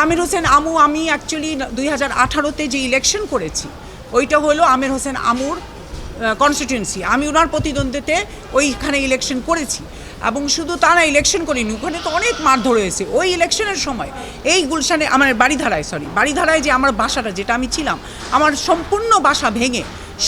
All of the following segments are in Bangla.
আমির হোসেন আমু, আমি অ্যাকচুয়ালি দুই হাজার আঠারোতে যে ইলেকশন করেছি, ওইটা হলো আমির হোসেন আমুর কনস্টিটিউন্সি আমি ওনার প্রতিদ্বন্দ্বিতে ওইখানে ইলেকশন করেছি। এবং শুধু তারা ইলেকশন করিনি, ওখানে তো অনেক মারধর হয়েছে। ওই ইলেকশনের সময় এই গুলশানে, আমার বাড়িধারায় সরি বাড়িধারায় যে আমার বাসাটা যেটা আমি ছিলাম, আমার সম্পূর্ণ বাসা ভেঙে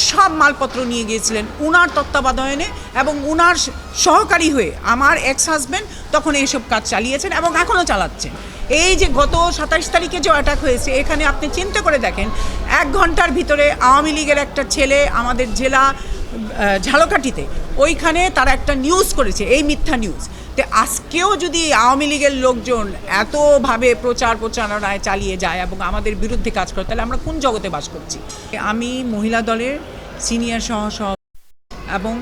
সব মালপত্র নিয়ে গিয়েছিলেন উনার তত্ত্বাবধানে এবং উনার সহকারী হয়ে আমার এক্স হাজব্যান্ড তখন এইসব কাজ চালিয়েছেন এবং এখনও চালাচ্ছেন। এই যে গত সাতাইশ তারিখে যে অ্যাটাক হয়েছে, এখানে আপনি চিন্তা করে দেখেন, এক ঘণ্টার ভিতরে আওয়ামী লীগের একটা ছেলে আমাদের জেলা ঝালকাঠিতে, ওইখানে তারা একটা নিউজ করেছে, এই মিথ্যা নিউজ তো আজকেও যদি আওয়ামী লীগের লোকজন এতভাবে প্রচার প্রচারণায় চালিয়ে যায় এবং আমাদের বিরুদ্ধে কাজ করে, তাহলে আমরা কোন জগতে বাস করছি? আমি মহিলা দলের সিনিয়র সহ সহ এবং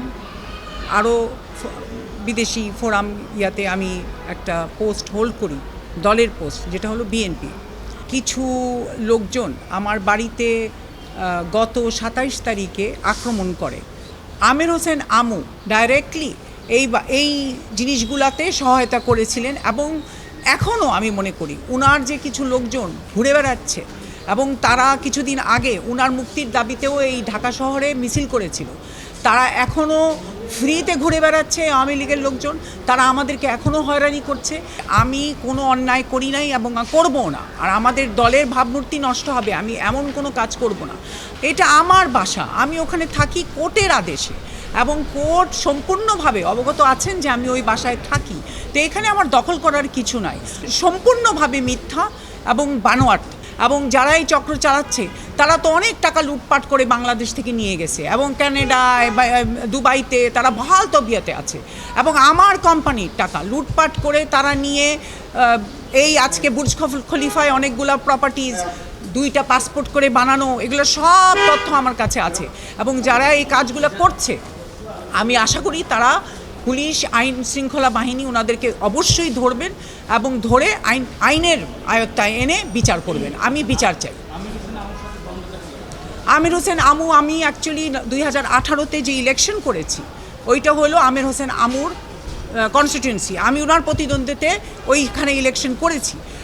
আরও বিদেশি ফোরাম ইয়াতে আমি একটা পোস্ট হোল্ড করি। দলের পোস্ট, যেটা হলো বিএনপি। কিছু লোকজন আমার বাড়িতে গত সাতাইশ তারিখে আক্রমণ করে। আমির হোসেন আমু ডাইরেক্টলি এই এই জিনিসগুলাতে সহায়তা করেছিলেন এবং এখনও আমি মনে করি উনার যে কিছু লোকজন ঘুরে বেড়াচ্ছে এবং তারা কিছুদিন আগে উনার মুক্তির দাবিতেও এই ঢাকা শহরে মিছিল করেছিল, তারা এখনও ফ্রিতে ঘুরে বেড়াচ্ছে আওয়ামী লীগের লোকজন। তারা আমাদেরকে এখনও হয়রানি করছে। আমি কোনো অন্যায় করি নাই এবং করবও না। আর আমাদের দলের ভাবমূর্তি নষ্ট হবে। আমি এমন কোনো কাজ করব না। এটা আমার বাসা। আমি ওখানে থাকি কোর্টের আদেশে। এবং কোর্ট সম্পূর্ণভাবে অবগত আছেন যে আমি ওই বাসায় থাকি। তো এখানে আমার দখল করার কিছু নাই। সম্পূর্ণভাবে মিথ্যা এবং বানোয়াট। এবং যারা এই চক্র চালাচ্ছে, তারা তো অনেক টাকা লুটপাট করে বাংলাদেশ থেকে নিয়ে গেছে এবং ক্যানাডায় দুবাইতে তারা বহাল তবিয়াতে আছে। এবং আমার কোম্পানির টাকা লুটপাট করে তারা নিয়ে এই আজকে বুর্জ খলিফায় অনেকগুলো প্রপার্টিজ দুইটা পাসপোর্ট করে বানানো, এগুলো সব তথ্য আমার কাছে আছে। এবং যারা এই কাজগুলো করছে, আমি আশা করি তারা পুলিশ, আইন শৃঙ্খলা বাহিনী ওনাদেরকে অবশ্যই ধরবেন এবং ধরে আইন, আইনের আয়ত্তায় এনে বিচার করবেন। আমি বিচার চাই। আমির হোসেন আমু, আমি অ্যাকচুয়ালি দুই হাজার আঠারোতে যে ইলেকশন করেছি, ওইটা হলো আমির হোসেন আমুর কনস্টিটিউন্সি আমি ওনার প্রতিদ্বন্দ্বীতে ওইখানে ইলেকশন করেছি।